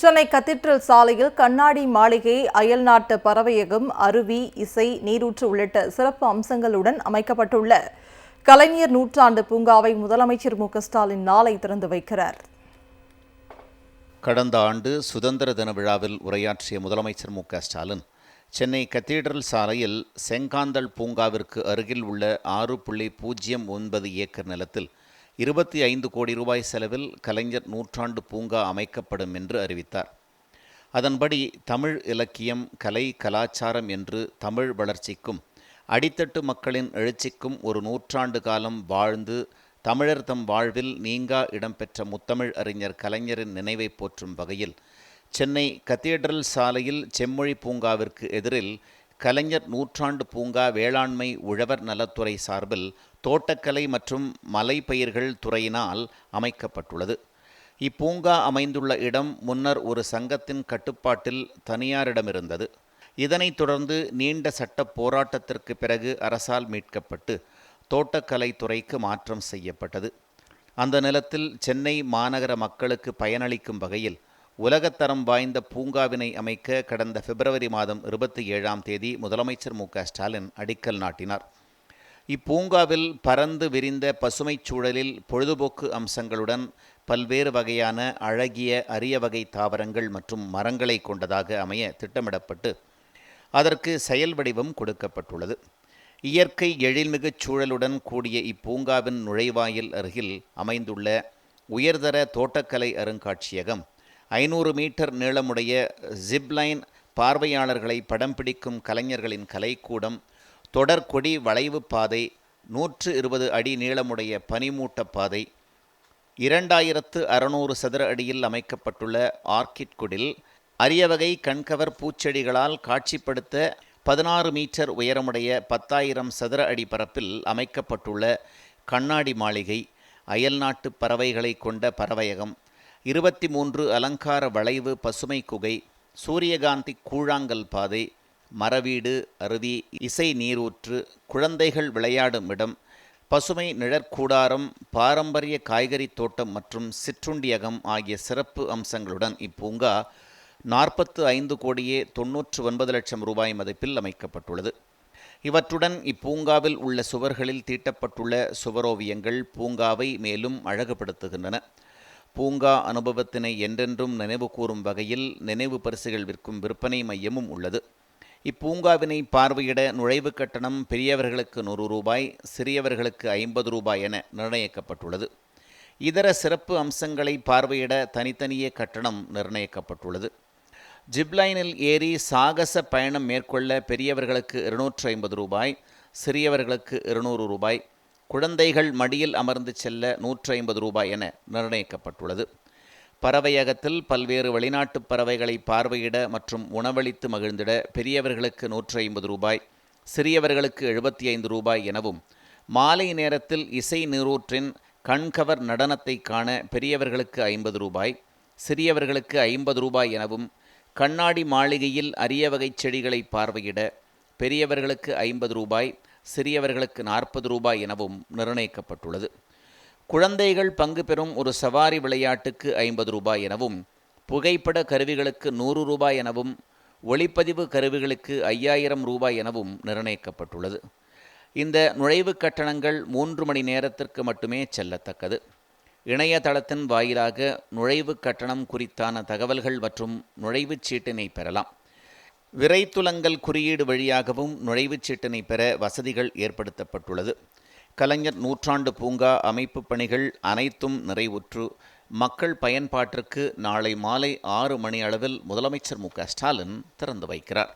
Chennai cathedral சாலையில் கண்ணாடி மாளிகை அயல்நாட்டு பறவையகம் அருவி இசை நீரூற்று உள்ளிட்ட சிறப்பு அம்சங்களுடன் அமைக்கப்பட்டுள்ள. கலைஞர் நூற்றாண்டு பூங்காவை முதலமைச்சர் மு. ஸ்டாலின் நாளை திறந்து வைக்கிறார். கடந்த ஆண்டு சுதந்திர தின விழாவில் உரையாற்றிய முதலமைச்சர் மு. ஸ்டாலின் சென்னை கத்தீட்ரல் சாலையில் செங்காந்தல் பூங்காவிற்கு அருகில் உள்ள ஆறு புள்ளி பூஜ்ஜியம் ஒன்பது ஏக்கர் நிலத்தில் இருபத்தி ஐந்து கோடி ரூபாய் செலவில் கலைஞர் நூற்றாண்டு பூங்கா அமைக்கப்படும் என்று அறிவித்தார். அதன்படி தமிழ் இலக்கியம் கலை கலாச்சாரம் என்று தமிழ் வளர்ச்சிக்கும் அடித்தட்டு மக்களின் எழுச்சிக்கும் ஒரு நூற்றாண்டு காலம் வாழ்ந்து தமிழர் தம் வாழ்வில் நீங்கா இடம்பெற்ற முத்தமிழ் அறிஞர் கலைஞரின் நினைவை போற்றும் வகையில் சென்னை கத்தீட்ரல் சாலையில் செம்மொழி பூங்காவிற்கு எதிரில் கலைஞர் நூற்றாண்டு பூங்கா வேளாண்மை உழவர் நலத்துறை சார்பில் தோட்டக்கலை மற்றும் மலைப்பயிர்கள் துறையினால் அமைக்கப்பட்டுள்ளது. இப்பூங்கா அமைந்துள்ள இடம் முன்னர் ஒரு சங்கத்தின் கட்டுப்பாட்டில் தனியாரிடமிருந்தது இதனைத் தொடர்ந்து நீண்ட சட்ட போராட்டத்திற்கு பிறகு அரசால் மீட்கப்பட்டு தோட்டக்கலைத்துறைக்கு மாற்றம் செய்யப்பட்டது. அந்த நிலத்தில் சென்னை மாநகர மக்களுக்கு பயனளிக்கும் வகையில் உலகத்தரம் வாய்ந்த பூங்காவினை அமைக்க கடந்த பிப்ரவரி மாதம் இருபத்தி ஏழாம் தேதி முதலமைச்சர் மு ஸ்டாலின் அடிக்கல் நாட்டினார். இப்பூங்காவில் பறந்து விரிந்த பசுமைச் சூழலில் பொழுதுபோக்கு அம்சங்களுடன் பல்வேறு வகையான அழகிய அரிய வகை தாவரங்கள் மற்றும் மரங்களை கொண்டதாக அமைய திட்டமிடப்பட்டு அதற்கு செயல் வடிவம் கொடுக்கப்பட்டுள்ளது. இயற்கை எழில்மிகுச் சூழலுடன் கூடிய இப்பூங்காவின் நுழைவாயில் அருகில் அமைந்துள்ள உயர்தர தோட்டக்கலை அருங்காட்சியகம் ஐநூறு மீட்டர் நீளமுடைய ஜிப்லைன் பார்வையாளர்களை படம் பிடிக்கும் கலைஞர்களின் கலைக்கூடம் தொடர்கொடி வளைவு பாதை நூற்று இருபது அடி நீளமுடைய பனிமூட்ட பாதை இரண்டாயிரத்து அறுநூறு சதுர அடியில் அமைக்கப்பட்டுள்ள ஆர்கிட் குடில் அரிய வகை கண்கவர் பூச்செடிகளால் காட்சிப்படுத்த பதினாறு மீட்டர் உயரமுடைய பத்தாயிரம் சதுர அடி பரப்பில் அமைக்கப்பட்டுள்ள கண்ணாடி மாளிகை அயல்நாட்டு பறவைகளை கொண்ட பறவையகம். இருபத்தி மூன்று அலங்கார வளைவு பசுமை குகை சூரியகாந்தி கூழாங்கல் பாதை மரவீடு அருவி இசை நீரூற்று குழந்தைகள் விளையாடும் இடம் பசுமை நிழற்கூடாரம் பாரம்பரிய காய்கறி தோட்டம் மற்றும் சிற்றுண்டியகம் ஆகிய சிறப்பு அம்சங்களுடன் இப்பூங்கா நாற்பத்து ஐந்து கோடியே தொன்னூற்று ஒன்பது லட்சம் ரூபாய் மதிப்பில் அமைக்கப்பட்டுள்ளது. இவற்றுடன் இப்பூங்காவில் உள்ள சுவர்களில் தீட்டப்பட்டுள்ள சுவரோவியங்கள் பூங்காவை மேலும் அழகுபடுத்துகின்றன. பூங்கா அனுபவத்தினை என்றென்றும் நினைவு கூறும் வகையில் நினைவு பரிசுகள் விற்கும் விற்பனை மையமும் உள்ளது. இப்பூங்காவினை பார்வையிட நுழைவு கட்டணம் பெரியவர்களுக்கு நூறு ரூபாய் சிறியவர்களுக்கு ஐம்பது ரூபாய் என நிர்ணயிக்கப்பட்டுள்ளது. இதர சிறப்பு அம்சங்களை பார்வையிட தனித்தனியே கட்டணம் நிர்ணயிக்கப்பட்டுள்ளது. ஜிப்லைனில் ஏறி சாகச பயணம் மேற்கொள்ள பெரியவர்களுக்கு இருநூற்று ஐம்பது ரூபாய் சிறியவர்களுக்கு இருநூறு ரூபாய் குழந்தைகள் மடியில் அமர்ந்து செல்ல நூற்று ஐம்பது ரூபாய் என நிர்ணயிக்கப்பட்டுள்ளது. பறவையகத்தில் பல்வேறு வெளிநாட்டு பறவைகளை பார்வையிட மற்றும் உணவளித்து மகிழ்ந்திட பெரியவர்களுக்கு நூற்று ஐம்பது ரூபாய் சிறியவர்களுக்கு எழுபத்தி ஐந்து ரூபாய் எனவும் மாலை நேரத்தில் இசை நீரூற்றின் கண்கவர் நடனத்தை காண பெரியவர்களுக்கு ஐம்பது ரூபாய் சிறியவர்களுக்கு ஐம்பது ரூபாய் எனவும் கண்ணாடி மாளிகையில் அரிய வகை செடிகளை பார்வையிட பெரியவர்களுக்கு ஐம்பது ரூபாய் சிறியவர்களுக்கு நாற்பது ரூபாய் எனவும் நிர்ணயிக்கப்பட்டுள்ளது. குழந்தைகள் பங்கு பெறும் ஒரு சவாரி விளையாட்டுக்கு ஐம்பது ரூபாய் எனவும் புகைப்பட கருவிகளுக்கு நூறு ரூபாய் எனவும் ஒளிப்பதிவு கருவிகளுக்கு ஐயாயிரம் ரூபாய் எனவும் நிர்ணயிக்கப்பட்டுள்ளது. இந்த நுழைவு கட்டணங்கள் மூன்று மணி நேரத்திற்கு மட்டுமே செல்லத்தக்கது. இணையதளத்தின் வாயிலாக நுழைவு கட்டணம் குறித்தான தகவல்கள் மற்றும் நுழைவுச் சீட்டினை பெறலாம். விரைத்துலங்கல் குறியீடு வழியாகவும் நுழைவுச் சீட்டினை பெற வசதிகள் ஏற்படுத்தப்பட்டுள்ளது. கலைஞர் நூற்றாண்டு பூங்கா அமைப்பு பணிகள் அனைத்தும் நிறைவுற்று. மக்கள் பயன்பாட்டிற்கு நாளை மாலை ஆறு மணி அளவில் முதலமைச்சர் மு ஸ்டாலின் திறந்து வைக்கிறார்.